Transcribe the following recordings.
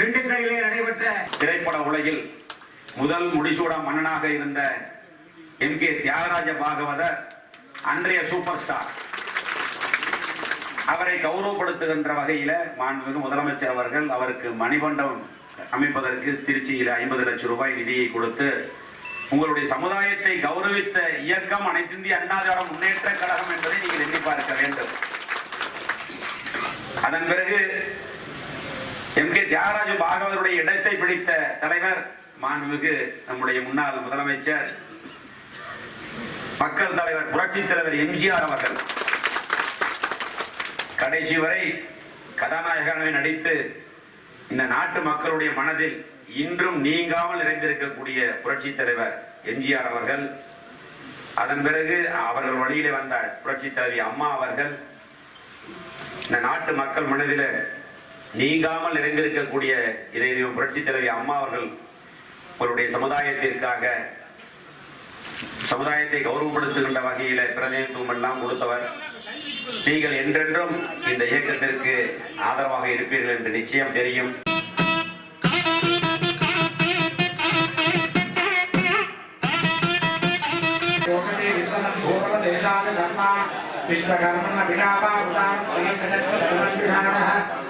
திண்டுக்கல்லிலே நடைபெற்ற திரைப்பட உலகில் முதல் முடிசூடா மன்னனாக இருந்த எம் கே தியாகராஜ பாகவதர் அன்றைய சூப்பர் ஸ்டார் அவரை கௌரவப்படுத்துகின்ற வகையில மாண்புமிகு முதலமைச்சர் அவர்கள் அவருக்கு மணிமண்டபம் அமைப்பதற்கு திருச்சியில் ஐம்பது லட்சம் ரூபாய் நிதியை கொடுத்து உங்களுடைய சமுதாயத்தை கௌரவித்த இயக்கம் அனைத்திந்திய அண்ணாதார முன்னேற்ற கழகம் என்பதை நீங்கள் எண்ணி பார்க்க வேண்டும். அதன் பிறகு எம் கே தியாகராஜ பாகவதருடைய இடத்தை பிடித்த தலைவர் மாண்புமிகு நம்முடைய முன்னாள் முதலமைச்சர் மக்கள் தலைவர் புரட்சி தலைவர் எம்ஜிஆர் அவர்கள். கடைசி வரை கதாநாயகனாக நடித்து இந்த நாட்டு மக்களுடைய மனதில் இன்றும் நீங்காமல் நிறைந்திருக்கக்கூடிய புரட்சி தலைவர் எம்ஜிஆர் அவர்கள். அதன் பிறகு அவர்கள் வழியிலே வந்த புரட்சி தலைவி அம்மா அவர்கள். இந்த நாட்டு மக்கள் மனதில நீங்காமல் நிறைந்திருக்கக்கூடிய இதை புரட்சி தலைவி அம்மா அவர்கள் அவருடைய சமுதாயத்திற்காக சமுதாயத்தை கௌரவப்படுத்துகின்ற வகையில பிரதிநிதித்துவம் எல்லாம் கொடுத்தவர். நீங்கள் என்றென்றும் இந்த இயக்கத்திற்கு ஆதரவாக இருப்பீர்கள் என்று நிச்சயம் தெரியும். விஸ்வகர்மன் அபிஷாபா உதாரண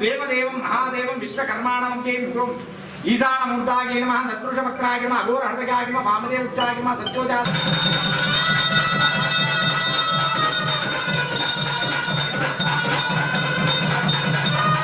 దేవదేవం మహాదేవం విశ్వకర్మాణం పే విక్రమ్ ఈశానమూర్తాగినమ నత్రుషపత్రాగిమ అఘోరహర్దగాగిమ వామదేవుచ్చాగిమ సత్యోజాత